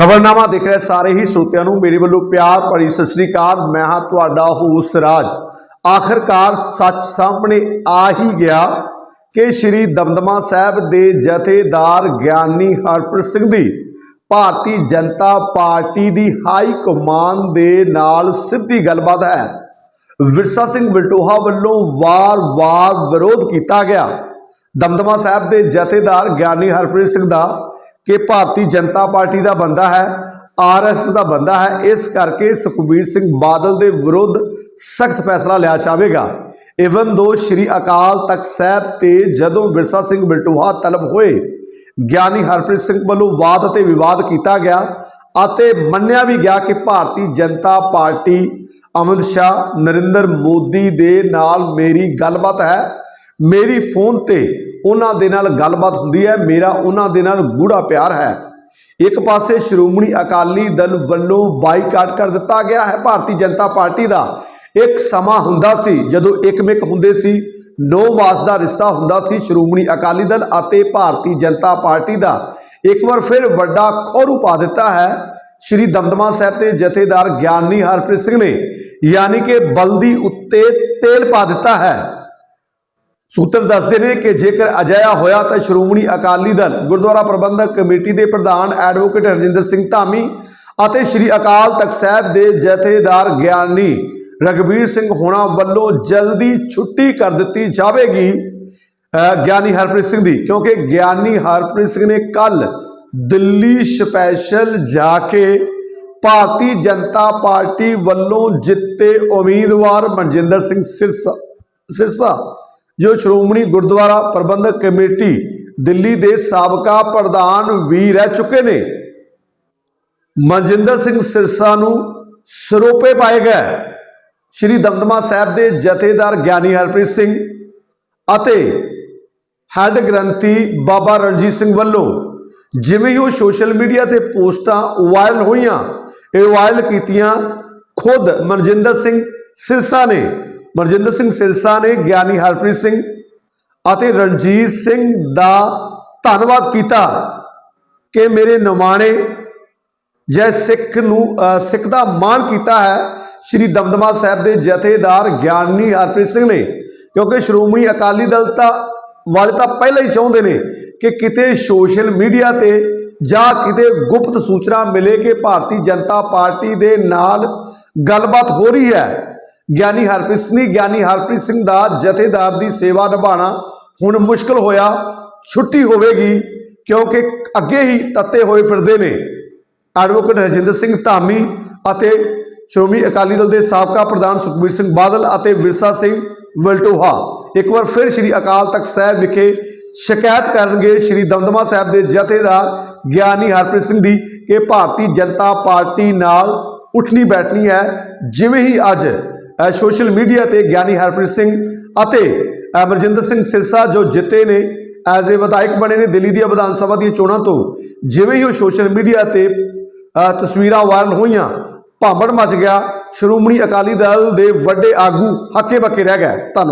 ਖਬਰਨਾਮਾ ਦੇਖ ਰਹੇ ਸਾਰੇ ਹੀ ਸਰੋਤਿਆਂ ਨੂੰ ਮੇਰੇ ਵੱਲੋਂ ਪਿਆਰ ਭਰੀ ਸਤਿ ਸ੍ਰੀ ਅਕਾਲ। ਮੈਂ ਹਾਂ ਤੁਹਾਡਾ ਹੋਸ ਰਾਜ। ਆਖਰਕਾਰ ਸੱਚ ਸਾਹਮਣੇ ਆ ਹੀ ਗਿਆ ਕਿ ਸ਼੍ਰੀ ਦਮਦਮਾ ਸਾਹਿਬ ਦੇ ਜਥੇਦਾਰ ਗਿਆਨੀ ਹਰਪ੍ਰੀਤ ਸਿੰਘ ਦੀ ਭਾਰਤੀ ਜਨਤਾ ਪਾਰਟੀ ਦੀ ਹਾਈ ਕਮਾਨ ਦੇ ਨਾਲ ਸਿੱਧੀ ਗੱਲਬਾਤ ਹੈ। ਵਿਰਸਾ ਸਿੰਘ ਬਲਟੋਹਾ ਵੱਲੋਂ ਵਾਰ-ਵਾਰ ਵਿਰੋਧ ਕੀਤਾ ਗਿਆ। ਦਮਦਮਾ ਸਾਹਿਬ ਦੇ ਜਥੇਦਾਰ ਗਿਆਨੀ ਹਰਪ੍ਰੀਤ ਸਿੰਘ ਦਾ ਕਿ ਭਾਰਤੀ ਜਨਤਾ ਪਾਰਟੀ ਦਾ ਬੰਦਾ ਹੈ ਆਰਐਸ ਦਾ ਬੰਦਾ ਹੈ, ਇਸ ਕਰਕੇ ਸੁਖਬੀਰ ਸਿੰਘ ਬਾਦਲ ਦੇ ਵਿਰੁੱਧ ਸਖਤ ਫੈਸਲਾ ਲਿਆ ਜਾਵੇਗਾ। ਇਵਨ ਦੋ ਸ਼੍ਰੀ ਅਕਾਲ ਤਖਤ ਸਾਹਿਬ ਤੇ ਜਦੋਂ ਵਿਰਸਾ ਸਿੰਘ ਬਿਲਟੂਹਾ ਤਲਬ ਹੋਏ, ਗਿਆਨੀ ਹਰਪ੍ਰੀਤ ਸਿੰਘ ਵੱਲੋਂ ਵਾਦ ਅਤੇ ਵਿਵਾਦ ਕੀਤਾ ਗਿਆ ਅਤੇ ਮੰਨਿਆ ਵੀ ਗਿਆ ਕਿ ਭਾਰਤੀ ਜਨਤਾ ਪਾਰਟੀ ਅਮਿਤ ਸ਼ਾਹ, ਨਰਿੰਦਰ ਮੋਦੀ ਦੇ ਨਾਲ ਮੇਰੀ ਗੱਲਬਾਤ ਹੈ। ਮੇਰੀ ਫੋਨ ਤੇ ਉਹਨਾਂ ਦੇ ਨਾਲ ਗੱਲਬਾਤ ਹੁੰਦੀ ਹੈ। ਮੇਰਾ ਉਹਨਾਂ ਦੇ ਨਾਲ ਗੂੜਾ ਪਿਆਰ ਹੈ। ਇੱਕ ਪਾਸੇ ਸ਼੍ਰੋਮਣੀ ਅਕਾਲੀ ਦਲ ਵੱਲੋਂ ਬਾਈਕਾਟ ਕਰ ਦਿੱਤਾ ਗਿਆ ਹੈ ਭਾਰਤੀ ਜਨਤਾ ਪਾਰਟੀ ਦਾ। ਇੱਕ ਸਮਾਂ ਹੁੰਦਾ ਸੀ ਜਦੋਂ ਇੱਕਮਿਕ ਹੁੰਦੇ ਸੀ। ਨੌ ਵਾਸ ਦਾ ਰਿਸ਼ਤਾ ਹੁੰਦਾ ਸੀ ਸ਼੍ਰੋਮਣੀ ਅਕਾਲੀ ਦਲ ਅਤੇ ਭਾਰਤੀ ਜਨਤਾ ਪਾਰਟੀ ਦਾ। ਇੱਕ ਵਾਰ ਫਿਰ ਵੱਡਾ ਖੋਰੂ ਪਾ ਦਿੱਤਾ ਹੈ। ਸ਼੍ਰੀ ਦਮਦਮਾ ਸਾਹਿਬ ਦੇ ਜਥੇਦਾਰ ਗਿਆਨੀ ਹਰਪ੍ਰੀਤ ਸਿੰਘ ਨੇ, ਯਾਨੀ ਕਿ ਬਲਦੀ ਉੱਤੇ ਤੇਲ ਪਾ ਦਿੱਤਾ ਹੈ। ਸੂਤਰ ਦੱਸਦੇ ਨੇ ਕਿ ਜੇਕਰ ਅਜਿਹਾ ਹੋਇਆ ਤਾਂ ਸ਼੍ਰੋਮਣੀ ਅਕਾਲੀ ਦਲ, ਗੁਰਦੁਆਰਾ ਪ੍ਰਬੰਧਕ ਕਮੇਟੀ ਦੇ ਪ੍ਰਧਾਨ ਐਡਵੋਕੇਟ ਹਰਜਿੰਦਰ ਸਿੰਘ ਧਾਮੀ ਅਤੇ ਸ਼੍ਰੀ ਅਕਾਲ ਤਖਤ ਸਾਹਿਬ ਦੇ ਜਥੇਦਾਰ ਗਿਆਨੀ ਰਗਵੀਰ ਸਿੰਘ ਹੋਣਾ ਵੱਲੋਂ ਜਲਦੀ ਛੁੱਟੀ ਕਰ ਦਿੱਤੀ ਜਾਵੇਗੀ ਗਿਆਨੀ ਹਰਪ੍ਰੀਤ ਸਿੰਘ ਦੀ, ਕਿਉਂਕਿ ਗਿਆਨੀ ਹਰਪ੍ਰੀਤ ਸਿੰਘ ਨੇ ਕੱਲ ਦਿੱਲੀ ਸਪੈਸ਼ਲ ਜਾ ਕੇ ਭਾਰਤੀ ਜਨਤਾ ਪਾਰਟੀ ਵੱਲੋਂ ਜਿੱਤੇ ਉਮੀਦਵਾਰ ਮਨਜਿੰਦਰ ਸਿੰਘ ਸਿਰਸਾ ਸਿਰਸਾ ਜੋ ਸ਼੍ਰੋਮਣੀ ਗੁਰਦੁਆਰਾ ਪ੍ਰਬੰਧਕ ਕਮੇਟੀ ਦਿੱਲੀ ਦੇ ਸਾਬਕਾ ਪ੍ਰਧਾਨ ਵੀ ਰਹਿ ਚੁੱਕੇ ਨੇ। ਮਨਜਿੰਦਰ ਸਿੰਘ ਸਿਰਸਾ ਨੂੰ ਸਰੋਪੇ ਪਾਏ ਗਏ। ਸ਼੍ਰੀ ਦਮਦਮਾ ਸਾਹਿਬ ਦੇ ਜਥੇਦਾਰ ਗਿਆਨੀ ਹਰਪ੍ਰੀਤ ਸਿੰਘ ਅਤੇ ਹੈੱਡ ਗ੍ਰੰਥੀ ਬਾਬਾ ਰਣਜੀਤ ਸਿੰਘ ਵੱਲੋਂ ਜਿਵੇਂ ਹੀ ਉਹ ਸੋਸ਼ਲ ਮੀਡੀਆ ਤੇ ਪੋਸਟਾਂ ਵਾਇਰਲ ਹੋਈਆਂ, ਇਹ ਵਾਇਰਲ ਕੀਤੀਆਂ, ਖੁਦ ਮਨਜਿੰਦਰ ਸਿੰਘ ਸਿਰਸਾ ਨੇ ਮਨਜਿੰਦਰ ਸਿੰਘ ਸਿਰਸਾ ਨੇ, ਗਿਆਨੀ ਹਰਪ੍ਰੀਤ ਸਿੰਘ ਅਤੇ ਰਣਜੀਤ ਸਿੰਘ ਦਾ ਧੰਨਵਾਦ ਕੀਤਾ ਕਿ ਮੇਰੇ ਨਿਮਾਣੇ ਜੈ ਸਿੱਖ ਨੂੰ ਸਿੱਖ ਦਾ ਮਾਣ ਕੀਤਾ ਹੈ। ਸ਼੍ਰੀ ਦਮਦਮਾ ਸਾਹਿਬ ਦੇ ਜਥੇਦਾਰ ਗਿਆਨੀ ਹਰਪ੍ਰੀਤ ਸਿੰਘ ਨੇ, ਕਿਉਂਕਿ ਸ਼੍ਰੋਮਣੀ ਅਕਾਲੀ ਦਲ ਤਾਂ, ਵਾਲੇ ਤਾਂ ਪਹਿਲਾਂ ਹੀ ਚਾਹੁੰਦੇ ਨੇ ਕਿ ਕਿਤੇ ਸੋਸ਼ਲ ਮੀਡੀਆ ਤੇ ਜਾਂ ਕਿਤੇ ਗੁਪਤ ਸੂਚਨਾ ਮਿਲੇ ਕਿ ਭਾਰਤੀ ਜਨਤਾ ਪਾਰਟੀ ਦੇ ਨਾਲ ਗੱਲਬਾਤ ਹੋ ਰਹੀ ਹੈ। ਗਿਆਨੀ ਹਰਪ੍ਰੀਤ ਸਿੰਘ ਗਿਆਨੀ ਹਰਪ੍ਰੀਤ ਸਿੰਘ ਦਾ ਜਥੇਦਾਰ ਦੀ ਸੇਵਾ ਨਿਭਾਉਣਾ ਹੁਣ ਮੁਸ਼ਕਲ ਹੋਇਆ, ਛੁੱਟੀ ਹੋਵੇਗੀ, ਕਿਉਂਕਿ ਅੱਗੇ ਹੀ ਤੱਤੇ ਹੋਏ ਫਿਰਦੇ ਨੇ। ਐਡਵੋਕੇਟ ਹਰਜਿੰਦਰ ਸਿੰਘ ਧਾਮੀ ਅਤੇ ਸ਼੍ਰੋਮਣੀ ਅਕਾਲੀ ਦਲ ਦੇ ਸਾਬਕਾ ਪ੍ਰਧਾਨ ਸੁਖਬੀਰ ਸਿੰਘ ਬਾਦਲ ਅਤੇ ਵਿਰਸਾ ਸਿੰਘ ਵਲਟੋਹਾ। ਇੱਕ ਵਾਰ ਫਿਰ ਸ੍ਰੀ ਅਕਾਲ ਤਖਤ ਸਾਹਿਬ ਵਿਖੇ ਸ਼ਿਕਾਇਤ ਕਰਨਗੇ ਸ੍ਰੀ ਦਮਦਮਾ ਸਾਹਿਬ ਦੇ ਜਥੇਦਾਰ ਗਿਆਨੀ ਹਰਪ੍ਰੀਤ ਸਿੰਘ ਦੀ ਕਿ ਭਾਰਤੀ ਜਨਤਾ ਪਾਰਟੀ ਨਾਲ ਉੱਠਣੀ ਬੈਠਣੀ ਹੈ, ਜਿਵੇਂ ਹੀ ਅੱਜ ਸੋਸ਼ਲ ਮੀਡੀਆ ਤੇ ਗਿਆਨੀ ਹਰਪ੍ਰੀਤ ਸਿੰਘ ਅਤੇ ਅਮਰਜਿੰਦਰ ਸਿੰਘ ਸਿਰਸਾ ਜੋ ਜਿੱਤੇ ਨੇ, ਐਜ਼ ਏ ਵਿਧਾਇਕ ਬਣੇ ਨੇ ਦਿੱਲੀ ਦੀਆਂ ਵਿਧਾਨ ਸਭਾ ਦੀਆਂ ਚੋਣਾਂ ਤੋਂ, ਜਿਵੇਂ ਹੀ ਉਹ ਸੋਸ਼ਲ ਮੀਡੀਆ ਤੇ ਤਸਵੀਰਾਂ ਵਾਇਰਲ ਹੋਈਆਂ, ਭਾਂਬੜ ਮਚ ਗਿਆ, ਸ਼੍ਰੋਮਣੀ ਅਕਾਲੀ ਦਲ ਦੇ ਵੱਡੇ ਆਗੂ ਹੱਕੇ ਬੱਕੇ ਰਹਿ ਗਏ। ਧੰਨਵਾਦ।